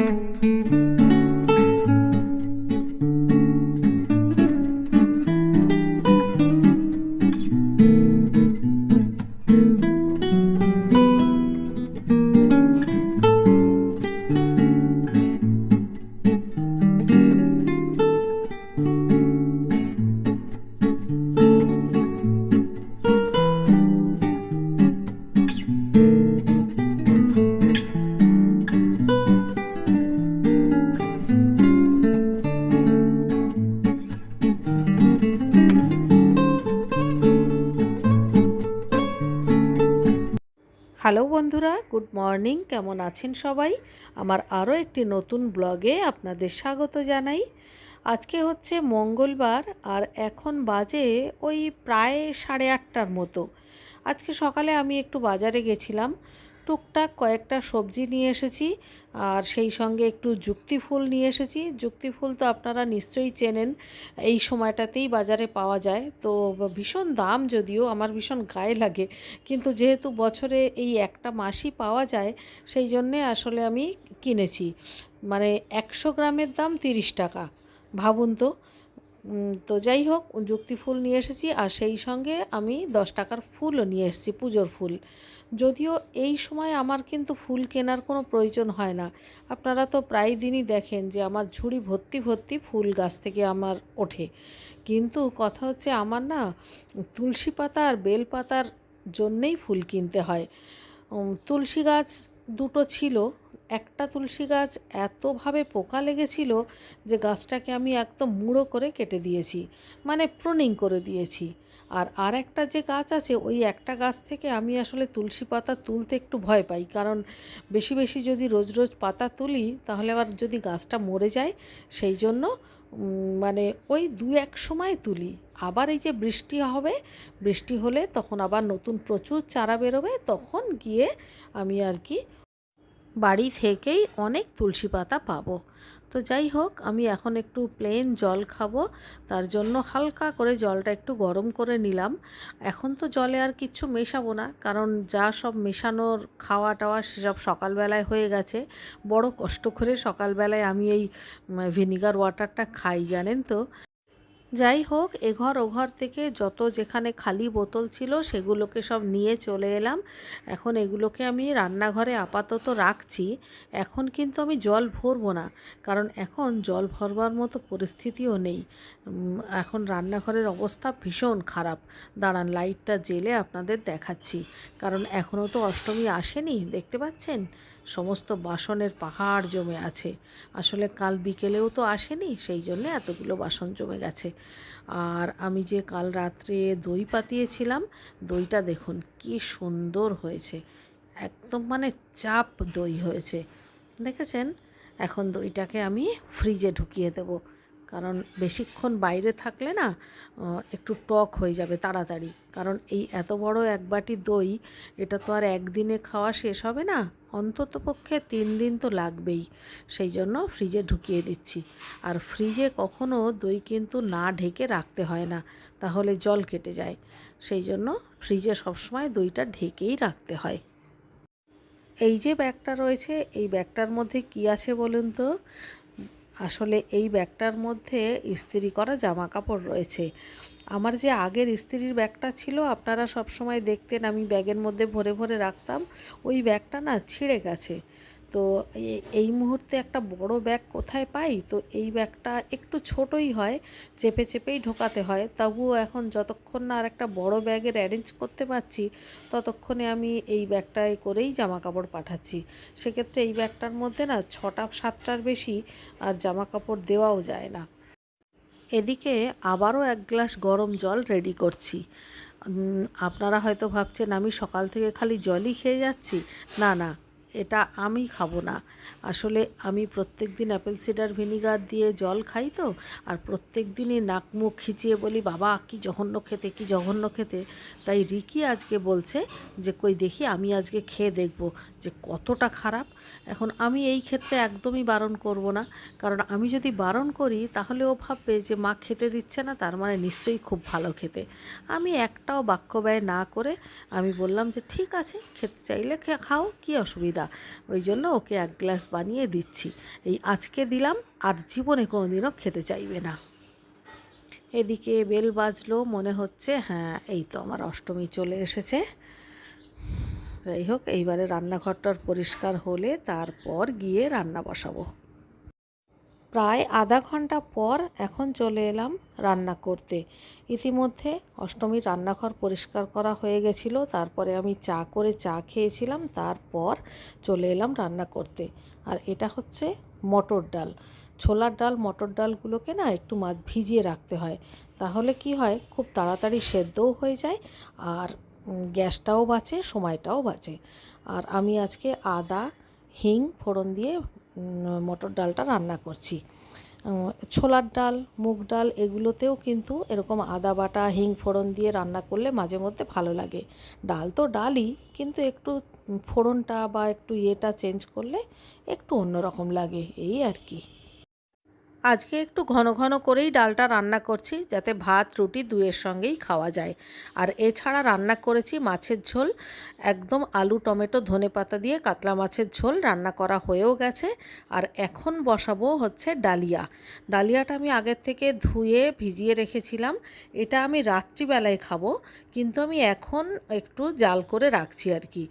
Música hello বন্ধুরা, good morning, কেমন আছেন সবাই? আমার আরও একটি নতুন ব্লগে আপনাদের স্বাগত জানাই। আজকে হচ্ছে মঙ্গলবার আর এখন বাজে ওই প্রায় সাড়ে আটটার মতো। আজকে সকালে আমি একটু বাজারে গেছিলাম। টুকটাক কয়েকটা সবজি নিয়ে এসেছি আর সেই সঙ্গে একটু যুক্তি ফুল নিয়ে এসেছি। যুক্তি ফুল তো আপনারা নিশ্চয়ই চেনেন, এই সময়টাতেই বাজারে পাওয়া যায়। তো ভীষণ দাম যদিও, আমার ভীষণ গায়ে লাগে। কিন্তু যেহেতু বছরে এই একটা মাসই পাওয়া যায়, সেই জন্যে আসলে আমি কিনেছি। মানে একশো গ্রামের দাম তিরিশ টাকা, ভাবুন তো। তো যাই হোক, যুক্তি ফুল নিয়ে এসেছি আর সেই সঙ্গে আমি দশ টাকার ফুলও নিয়ে এসেছি, পুজোর ফুল। যদিও এই সময় আমার কিন্তু ফুল কেনার কোনো প্রয়োজন হয় না। আপনারা তো প্রায় দিনই দেখেন যে আমার ঝুড়ি ভর্তি ভর্তি ফুল গাছ থেকে আমার ওঠে। কিন্তু কথা হচ্ছে আমার না তুলসী পাতা আর বেল পাতার জন্যেই ফুল কিনতে হয়। তুলসী গাছ দুটো ছিল। একটা তুলসী গাছ এতভাবে পোকা লেগেছিল যে গাছটাকে আমি একদম মুড়ো করে কেটে দিয়েছি। মানে প্রুনিং করে দিয়েছি। আর আর একটা যে গাছ আছে, ওই একটা গাছ থেকে আমি আসলে তুলসী পাতা তুলতে একটু ভয় পাই। কারণ বেশি বেশি যদি রোজ রোজ পাতা তুলি, তাহলে আবার যদি গাছটা মরে যায়, সেই জন্য মানে ওই দু এক সময় তুলি। আবার এই যে বৃষ্টি হবে, বৃষ্টি হলে তখন আবার নতুন প্রচুর চারা বেরোবে, তখন গিয়ে আমি আর কি বাড়ি থেকেই অনেক তুলসী পাতা পাবো। তো যাই হোক, আমি এখন একটু প্লেন জল খাব। তার জন্য হালকা করে জলটা একটু গরম করে নিলাম। এখন তো জলে আর কিচ্ছু মেশাবো না, কারণ যা সব মেশানোর খাওয়া টাওয়া সেসব সকালবেলায় হয়ে গেছে। বড় কষ্ট করে সকালবেলায় আমি এই ভিনিগার ওয়াটারটা খাই, জানেন তো? যাই হোক এঘর ওঘর থেকে যত যেখানে খালি বোতল ছিল সেগুলোকে সব নিয়ে চলে এলাম। এখন এগুলোকে আমি রান্নাঘরে আপাতত রাখছি। এখন কিন্তু আমি জল ভরবো না, কারণ এখন জল ভরবার মতো পরিস্থিতিও নেই। এখন রান্নাঘরের অবস্থা ভীষণ খারাপ। দাঁড়ান লাইটটা জেলে আপনাদের দেখাচ্ছি। কারণ এখনও তো অষ্টমী আসেনি, দেখতে পাচ্ছেন? সমস্ত বাসনের পাহাড় জমে আছে। আসলে কাল বিকেলেও তো আসেনি, সেই জন্য এতগুলো বাসন জমে গেছে। আর আমি যে কাল রাত্রে দই পাতিয়েছিলাম, দইটা দেখুন কি সুন্দর হয়েছে। একদম মানে চাপ দই হয়েছে। দেখেছেন? এখন দইটাকে আমি ফ্রিজে ঢুকিয়ে দেবো। কারণ বেশিক্ষণ বাইরে থাকলে না একটু টক হয়ে যাবে তাড়াতাড়ি। কারণ এই এত বড় এক বাটি দই, এটা তো আর একদিনে খাওয়া শেষ হবে না, অন্তত পক্ষে তিন দিন তো লাগবেই। সেই জন্য ফ্রিজে ঢুকিয়ে দিচ্ছি। আর ফ্রিজে কখনো দই কিন্তু না ঢেকে রাখতে হয় না, তাহলে জল কেটে যায়। সেই জন্য ফ্রিজে সবসময় দইটা ঢেকেই রাখতে হয়। এই যে ব্যাগটা রয়েছে, এই ব্যাগটার মধ্যে কি আছে বলুন তো? আসলে এই ব্যাগটার মধ্যে ইস্ত্রি করা জামা কাপড় রয়েছে। আমার যে আগের ইস্ত্রির ব্যাগটা ছিল, আপনারা সব সময় দেখতেন আমি ব্যাগের মধ্যে ভরে ভরে রাখতাম, ওই ব্যাগটা না ছিঁড়ে গেছে। তো এই মুহূর্তে একটা বড় ব্যাগ কোথায় পাই? তো এই ব্যাগটা একটু ছোটই হয়, চেপে চেপেই ঢোকাতে হয়। তবুও এখন যতক্ষণ না আর একটা বড় ব্যাগের অ্যারেঞ্জ করতে পারছি, ততক্ষণে আমি এই ব্যাগটায় করেই জামা কাপড় পাঠাচ্ছি। সেক্ষেত্রে এই ব্যাগটার মধ্যে না ছটা, সাতটার বেশি আর জামা কাপড় দেওয়াও যায় না। এদিকে আবারও এক গ্লাস গরম জল রেডি করছি। আপনারা হয়তো ভাবছেন আমি সকাল থেকে খালি জলই খেয়ে যাচ্ছি। না না এটা আমি খাব না। আসলে আমি প্রত্যেক দিন অ্যাপেল সিডার ভিনিগার দিয়ে জল খাই তো, আর প্রত্যেক দিনই নাক মুখ খিচিয়ে বলি, বাবা, কি জঘন্য খেতে, কি জঘন্য খেতে। তাই রিকি আজকে বলছে যে, কই দেখি, আমি আজকে খেয়ে দেখব যে কতটা খারাপ। এখন আমি এই ক্ষেত্রে একদমই বারণ করব না, কারণ আমি যদি বারণ করি, তাহলে ও ভাববে যে, মা খেতে দিচ্ছে না, তার মানে নিশ্চয়ই খুব ভালো খেতে। আমি একটাও বাক্য ব্যয় না করে আমি বললাম যে, ঠিক আছে, খেতে চাইলে খাও, কী অসুবিধা? চাহিদা ওই জন্য ওকে এক গ্লাস বানিয়ে দিচ্ছি। এই আজকে দিলাম, আর জীবনে কোনো দিনও খেতে চাইবে না। এদিকে বেল বাজলো, মনে হচ্ছে হ্যাঁ এই তো আমার অষ্টমী চলে এসেছে। যাই হোক, এইবারে রান্নাঘরটার পরিষ্কার হলে তারপর গিয়ে রান্না বসাবো। প্রায় আধা ঘণ্টা পর এখন চলে এলাম রান্না করতে। ইতিমধ্যে অষ্টমীর রান্নাঘর পরিষ্কার করা হয়ে গেছিল, তারপরে আমি চা করে চা খেয়েছিলাম, তারপর চলে এলাম রান্না করতে। আর এটা হচ্ছে মটর ডাল। ছোলার ডাল, মটর ডালগুলোকে না একটু মাছ ভিজিয়ে রাখতে হয়। তাহলে কি হয়, খুব তাড়াতাড়ি সেদ্ধও হয়ে যায় আর গ্যাসটাও বাঁচে, সময়টাও বাঁচে। আর আমি আজকে আদা, হিং, ফোড়ন দিয়ে মটর ডালটা রান্না করছি। ছোলার ডাল, মুগ ডাল এগুলোতেও কিন্তু এরকম আদা বাটা, হিং ফোড়ন দিয়ে রান্না করলে মাঝে মধ্যে ভালো লাগে। ডাল তো ডালই, কিন্তু একটু ফোড়নটা বা একটু ইয়েটা চেঞ্জ করলে একটু অন্যরকম লাগে, এই আর কি। আজকে একটু ঘন ঘন করেই ডালটা রান্না করছি যাতে ভাত, রুটি দুয়ের সঙ্গেই খাওয়া যায়। আর এছাড়া রান্না করেছি মাছের ঝোল। একদম আলু, টমেটো, ধনে পাতা দিয়ে কাতলা মাছের ঝোল রান্না করা হয়েও গেছে। আর এখন বসাবো হচ্ছে ডালিয়া। ডালিয়াটা আমি আগের থেকে ধুয়ে ভিজিয়ে রেখেছিলাম। এটা আমি রাত্রিবেলায় খাব, কিন্তু আমি এখন একটু জাল করে রাখছি আর কি।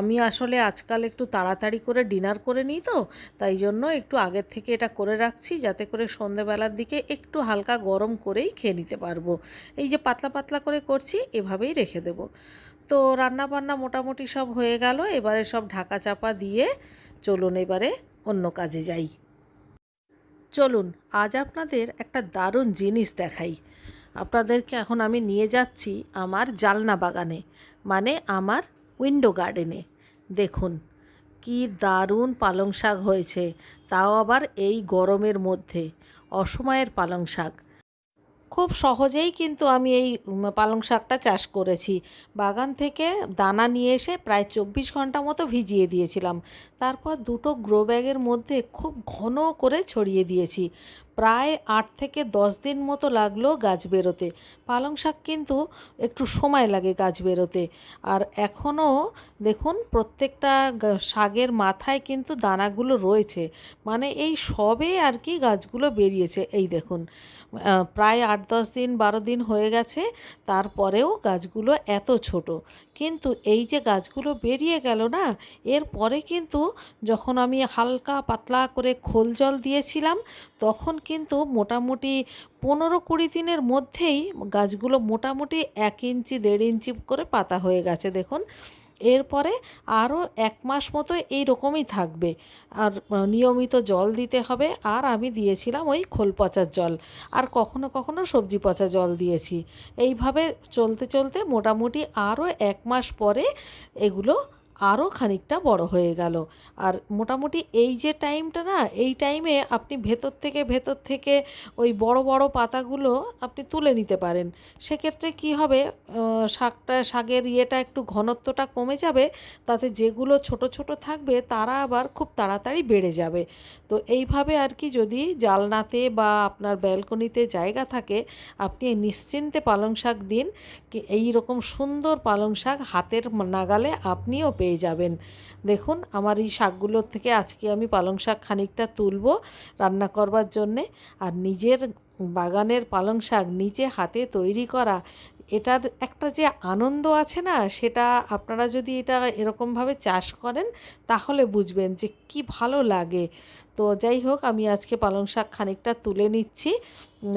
আমি আসলে আজকাল একটু তাড়াতাড়ি করে ডিনার করে নিই তো, তাই জন্য একটু আগের থেকে এটা করে রাখছি যাতে যাতে করে সন্ধেবেলার দিকে একটু হালকা গরম করেই খেয়ে নিতে পারব। এই যে পাতলা পাতলা করে করছি, এভাবেই রেখে দেব। তো রান্না বান্না মোটামুটি সব হয়ে গেল, এবারে সব ঢাকা চাপা দিয়ে চলুন এবারে অন্য কাজে যাই। চলুন, আজ আপনাদের একটা দারুণ জিনিস দেখাই। আপনাদেরকে এখন আমি নিয়ে যাচ্ছি আমার জালনা বাগানে মানে আমার উইন্ডো গার্ডেনে। দেখুন কি দারুণ পালং শাক হয়েছে, তাও আবার এই গরমের মধ্যে। অসময়ের পালং শাক। খুব সহজেই কিন্তু আমি এই পালং শাকটা চাষ করেছি। বাগান থেকে দানা নিয়ে এসে প্রায় চব্বিশ ঘণ্টা মতো ভিজিয়ে দিয়েছিলাম। তারপর দুটো গ্রো ব্যাগের মধ্যে খুব ঘন করে ছড়িয়ে দিয়েছি। প্রায় আট থেকে দশ দিন মতো লাগল গাছ বেরোতে। পালং শাক কিন্তু একটু সময় লাগে গাছ বেরোতে। আর এখনও দেখুন, প্রত্যেকটা শাকের মাথায় কিন্তু দানাগুলো রয়েছে। মানে এই সবে আর কি গাছগুলো বেরিয়েছে, এই দেখুন। প্রায় আট দশ দিন, বারো দিন হয়ে গেছে, তারপরেও গাছগুলো এত ছোট। কিন্তু এই যে গাছগুলো বেরিয়ে গেল না এরপরে কিন্তু যখন আমি হালকা পাতলা করে খোল জল দিয়েছিলাম, তখন কিন্তু মোটামুটি পনেরো কুড়ি দিনের মধ্যেই গাছগুলো মোটামুটি এক ইঞ্চি, দেড় ইঞ্চি করে পাতা হয়ে গেছে, দেখুন। এরপরে আরও এক মাস মতো এই রকমই থাকবে। আর নিয়মিত জল দিতে হবে। আর আমি দিয়েছিলাম ওই খোল পচার জল। আর কখনো কখনো সবজি পচা জল দিয়েছি। এইভাবে চলতে চলতে মোটামুটি আরও এক মাস পরে এগুলো আরও খানিকটা বড় হয়ে গেল। আর মোটামুটি এই যে টাইমটা না, এই টাইমে আপনি ভেতর থেকে ভেতর থেকে ওই বড় বড় পাতাগুলো আপনি তুলে নিতে পারেন। সেক্ষেত্রে কি হবে শাকটা, শাকের ইয়েটা একটু ঘনত্বটা কমে যাবে, তাতে যেগুলো ছোট ছোট থাকবে তারা আবার খুব তাড়াতাড়ি বেড়ে যাবে। তো এইভাবে আর কি যদি জালনাতে বা আপনার ব্যালকনিতে জায়গা থাকে, আপনি নিশ্চিন্তে পালং শাক দিন এই রকম সুন্দর পালং শাক হাতের নাগালে আপনিও পেয়ে পেয়ে যাবেন। দেখুন, আমার এই শাকগুলোর থেকে আজকে আমি পালং শাক খানিকটা তুলব রান্না করবার জন্যে। আর নিজের বাগানের পালং শাক নিজে হাতে তৈরি করা, এটার একটা যে আনন্দ আছে না, সেটা আপনারা যদি এটা এরকমভাবে চাষ করেন, তাহলে বুঝবেন যে কি ভালো লাগে। তো যাই হোক, আমি আজকে পালং শাক খানিকটা তুলে নিচ্ছি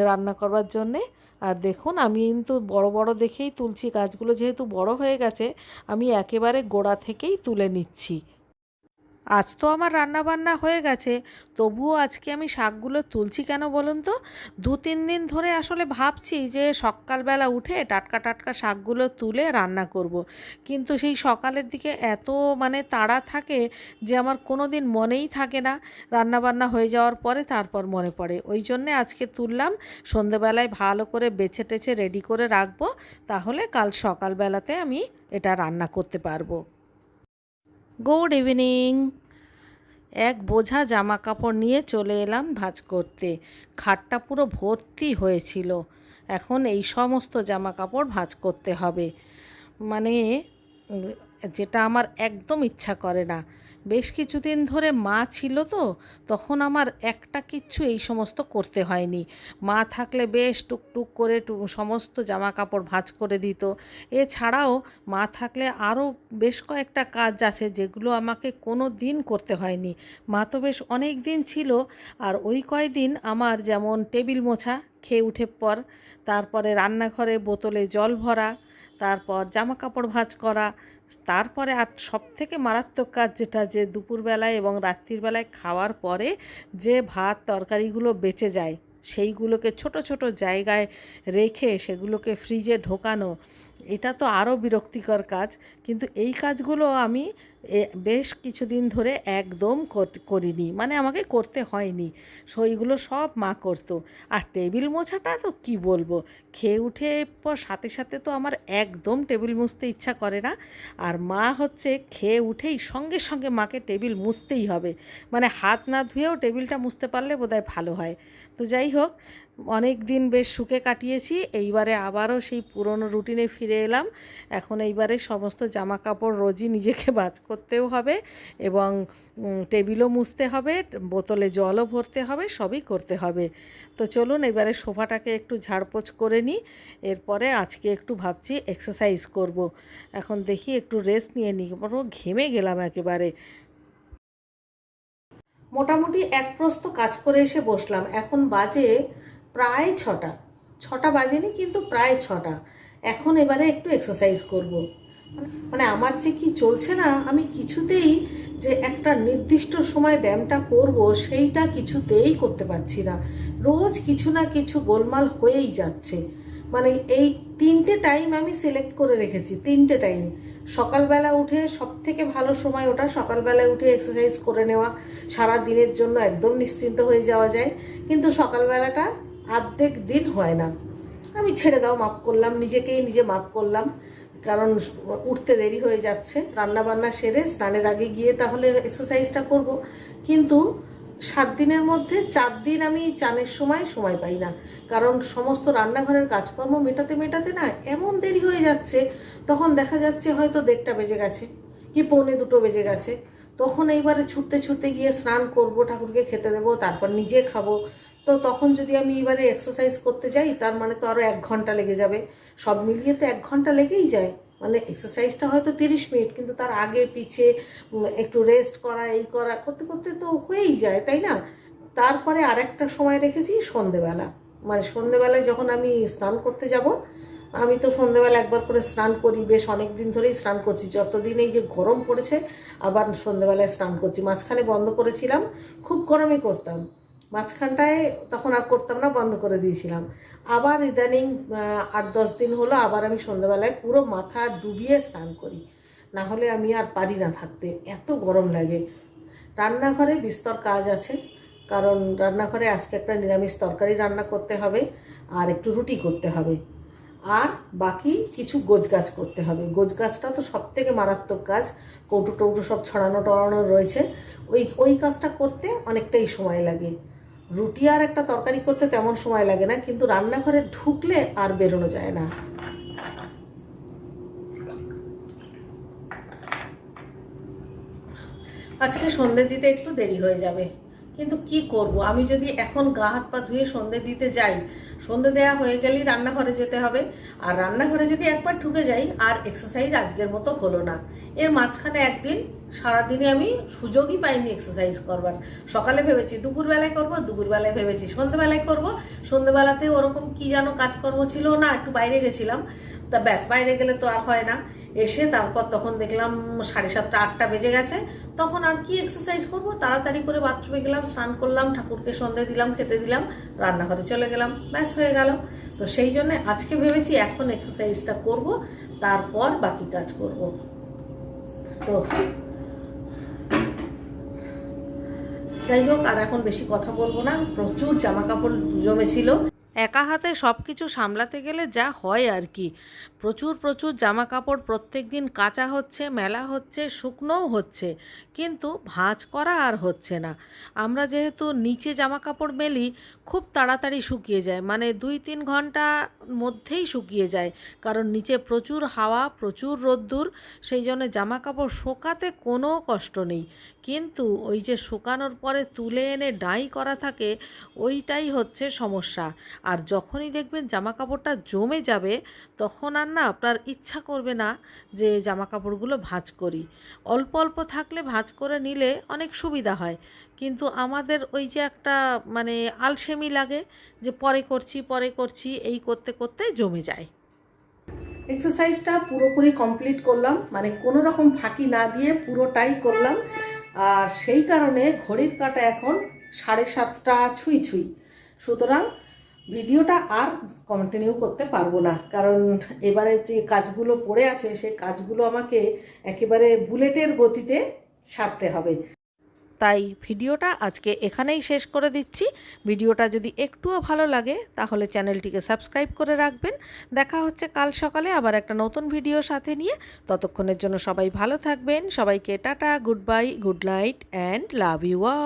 রান্না করবার জন্যে। আর দেখুন, আমি কিন্তু বড় বড় দেখেই তুলছি। গাছগুলো যেহেতু বড় হয়ে গেছে, আমি একেবারে গোড়া থেকেই তুলে নিচ্ছি। আজ তো আমার রান্না বান্না হয়ে গেছে। তবুও আজকে আমি শাকগুলো তুলছি কেন বলুন তো? দু তিন দিন ধরে আসলে ভাবছি যে সকালবেলা উঠে টাটকা টাটকা শাকগুলো তুলে রান্না করব। কিন্তু সেই সকালের দিকে এত মানে তাড়া থাকে যে আমার কোনো দিন মনেই থাকে না। রান্না বান্না হয়ে যাওয়ার পরে তারপর মনে পড়ে। ওই জন্যে আজকে তুললাম। সন্ধেবেলায় ভালো করে বেছে টেছে রেডি করে রাখব। তাহলে কাল সকালবেলাতে আমি এটা রান্না করতে পারব। গুড ইভিনিং এক বোঝা জামা কাপড় নিয়ে চলে এলাম ভাজ করতে। খাটটা পুরো ভর্তি হয়েছিল। এখন এই সমস্ত জামা কাপড় ভাজ করতে হবে। মানে যেটা আমার একদম ইচ্ছা করে না। বেশ কিছুদিন ধরে মা ছিল তো, তখন আমার একটা কিচ্ছু এই সমস্ত করতে হয়নি। মা থাকলে বেশ টুকটুক করে সমস্ত জামা কাপড় ভাঁজ করে দিত। এছাড়াও মা থাকলে আরও বেশ কয়েকটা কাজ আছে যেগুলো আমাকে কোনো দিন করতে হয়নি। মা তো বেশ অনেক দিন ছিল আর ওই কয়দিন আমার যেমন টেবিল মোছা, খেয়ে উঠে পর, তারপরে রান্নাঘরে বোতলে জল ভরা, তারপর জামা কাপড় ভাঁজ করা তারপরে আর সব থেকে মারাত্মক কাজ যেটা যে দুপুরবেলায় এবং রাত্রিবেলায় খাওয়ার পরে যে ভাত, তরকারিগুলো বেঁচে যায়, সেইগুলোকে ছোট ছোট জায়গায় রেখে সেগুলোকে ফ্রিজে ঢোকানো, এটা তো আরও বিরক্তিকর কাজ। কিন্তু এই কাজগুলো আমি বেশ কিছুদিন ধরে একদম করিনি। মানে আমাকে করতে হয়নি। সইগুলো সব মা করতো। আর টেবিল মোছাটা তো কি বলব? খেয়ে উঠে পর সাথে সাথে তো আমার একদম টেবিল মুছতে ইচ্ছা করে না। আর মা হচ্ছে খেয়ে উঠেই সঙ্গে সঙ্গে মাকে টেবিল মুছতেই হবে। মানে হাত না ধুয়েও টেবিলটা মুছতে পারলে বোধহয় ভালো হয়। তো যাই হোক, অনেক দিন বেশ সুখে কাটিয়েছি। এইবারে আবারও সেই পুরনো রুটিনে ফিরে এলাম। এখন এইবারে সমস্ত জামা কাপড় রোজই নিজেকে বাজ করতেও হবে এবং টেবিলও মুছতে হবে, বোতলে জলও ভরতে হবে, সবই করতে হবে তো চলুন এবারে সোফাটাকে একটু ঝাড়পোছ করে নিই, এরপরে আজকে একটু ভাবছি এক্সারসাইজ করব। এখন দেখি একটু রেস্ট নিয়ে নিই ঘেমে গেলাম একেবারে মোটামুটি এক প্রস্ত কাজ করে এসে বসলাম, এখন বাজে প্রায় ছটা ছটা বাজেনি কিন্তু প্রায় ছটা এখন এবারে একটু এক্সারসাইজ করব। মানে আমার যে কি চলছে না, আমি কিছুতেই যে একটা নির্দিষ্ট সময় ব্যায়ামটা করব, সেইটা কিছুতেই করতে পারছি না। রোজ কিছু না কিছু গোলমাল হয়েই যাচ্ছে। মানে এই তিনটে টাইম আমি সিলেক্ট করে রেখেছি, তিনটে টাইম সকালবেলা উঠে সব থেকে ভালো সময় ওটা, সকালবেলায় উঠে এক্সারসাইজ করে নেওয়া। সারা দিনের জন্য একদম নিশ্চিন্ত হয়ে যাওয়া যায়। কিন্তু সকালবেলাটা আর্ধেক দিন হয় না। আমি ছেড়ে দাও, মাফ করলাম, নিজেকেই নিজে মাফ করলাম। কারণ উঠতে দেরি হয়ে যাচ্ছে রান্না বান্না সেরে স্নানের আগে গিয়ে তাহলে এক্সারসাইজটা করব। কিন্তু সাত দিনের মধ্যে, চার দিন আমি চানের সময় সময় পাই না। কারণ সমস্ত রান্নাঘরের কাজকর্ম মেটাতে মেটাতে না এমন দেরি হয়ে যাচ্ছে, তখন দেখা যাচ্ছে হয়তো দেড়টা বেজে গেছে কি পৌনে দুটো বেজে গেছে। তখন এইবারে ছুটতে ছুটতে গিয়ে স্নান করব, ঠাকুরকে খেতে দেবো, তারপর নিজে খাব। তো তখন যদি আমি এবারে এক্সারসাইজ করতে যাই, তার মানে তো আরও এক ঘণ্টা লেগে যাবে। সব মিলিয়ে তো এক ঘণ্টা লেগেই যায়। মানে এক্সারসাইজটা হয়তো তিরিশ মিনিট, কিন্তু তার আগে পিছে একটু রেস্ট করা, এই করা, করতে করতে তো হয়েই যায়, তাই না? তারপরে আরেকটা সময় রেখেছি সন্ধেবেলা। মানে সন্ধেবেলায় যখন আমি স্নান করতে যাব, আমি তো সন্ধেবেলা একবার করে স্নান করি। বেশ অনেক দিন ধরেই স্নান করছি। যতদিন এই যে গরম পড়েছে, আবার সন্ধেবেলায় স্নান করছি। মাঝখানে বন্ধ করেছিলাম। খুব গরমই করতাম। মাঝখানটায় তখন আর করতাম না, বন্ধ করে দিয়েছিলাম। আবার ইদানিং আট দশ দিন হলো আবার আমি সন্ধ্যাবেলায় পুরো মাথা ডুবিয়ে স্নান করি। না হলে আমি আর পারি না থাকতে, এত গরম লাগে। রান্নাঘরে বিস্তর কাজ আছে, কারণ রান্নাঘরে আজকে একটা নিরামিষ তরকারি রান্না করতে হবে আর একটু রুটি করতে হবে। আর বাকি কিছু গোজ গাছ করতে হবে। গোজ গাছটা তো সব থেকে মারাত্মক কাজ, কৌটো টৌটো সব ছড়ানো টড়ানো রয়েছে। ওই ওই কাজটা করতে অনেকটাই সময় লাগে। রুটি আর একটা তরকারি করতে তেমন সময় লাগে না, কিন্তু রান্নাঘরে ঢুকলে আর বেরোনো যায় না। আজকে সন্ধে দিতে একটু দেরি হয়ে যাবে, কিন্তু কি করব? আমি যদি এখন গা হাত পা ধুয়ে সন্ধে দিতে যাই, সন্ধে দেওয়া হয়ে গেলেই রান্নাঘরে যেতে হবে। আর রান্নাঘরে যদি একবার ঢুকে যাই, আর এক্সারসাইজ আজকের মতো হলো না। এর মাঝখানে একদিন সারাদিনে আমি সুযোগই পাইনি এক্সারসাইজ করবার। সকালে ভেবেছি, দুপুরবেলায় করব, দুপুরবেলায় ভেবেছি, সন্ধেবেলায় করব। সন্ধেবেলাতে ওরকম কি যেন কাজকর্ম ছিল না, একটু বাইরে গেছিলাম। তা ব্যাস, বাইরে গেলে তো আর হয় না। এসে তারপর তখন দেখলাম সাড়ে সাতটা, আটটা বেজে গেছে। তখন আর কি এক্সারসাইজ করব? তাড়াতাড়ি করে বাথরুমে গেলাম, স্নান করলাম, ঠাকুরকে সন্ধে দিলাম, খেতে দিলাম, রান্নাঘরে চলে গেলাম, ব্যাস হয়ে গেল। তো সেই জন্য আজকে ভেবেছি এখন এক্সারসাইজটা করব, তারপর বাকি কাজ করব। তো যাই হোক আর এখন বেশি কথা বলব না। প্রচুর জামা কাপড় জমেছিল। একা হাতে সব কিছু সামলাতে গেলে যা হয় আর কি। প্রচুর প্রচুর জামা কাপড় প্রত্যেক দিন কাচা হচ্ছে, মেলা হচ্ছে, শুকনোও হচ্ছে। কিন্তু ভাঁজ করা আর হচ্ছে না। আমরা যেহেতু নিচে জামা কাপড় মেলি, খুব তাড়াতাড়ি শুকিয়ে যায়। মানে দুই, তিন ঘণ্টা মধ্যেই শুকিয়ে যায়। কারণ নিচে প্রচুর হাওয়া, প্রচুর রোদ্দুর, সেই জন্য জামা কাপড় শোকাতে কোনো কষ্ট নেই। কিন্তু ওই যে শুকানোর পরে তুলে এনে ডাই করা থাকে, ওইটাই হচ্ছে সমস্যা। আর যখনই দেখবেন জামা কাপড়টা জমে যাবে, তখন আর না আপনার ইচ্ছা করবে না যে জামা কাপড়গুলো ভাঁজ করি। অল্প অল্প থাকলে ভাঁজ করে নিলে অনেক সুবিধা হয়। কিন্তু আমাদের ওই যে একটা মানে আলসেমি লাগে যে পরে করছি পরে করছি, এই করতে করতে জমে যায়। এক্সারসাইজটা পুরোপুরি কমপ্লিট করলাম। মানে কোনো রকম ফাঁকি না দিয়ে পুরোটাই করলাম। আর সেই কারণে ঘড়ির কাটা এখন সাড়ে সাতটা ছুঁই ছুঁই। সুতরাং ভিডিওটা আর কন্টিনিউ করতে পারব না। কারণ এবারে যে কাজগুলো পড়ে আছে, সেই কাজগুলো আমাকে একেবারে বুলেটের গতিতে সারতে হবে। তাই ভিডিওটা আজকে এখানেই শেষ করে দিচ্ছি। ভিডিওটা যদি একটুও ভালো লাগে, তাহলে চ্যানেলটিকে সাবস্ক্রাইব করে রাখবেন। দেখা হচ্ছে কাল সকালে আবার একটা নতুন ভিডিও সাথে নিয়ে। ততক্ষণের জন্য সবাই ভালো থাকবেন। সবাইকে tata, good bye, good night, and love you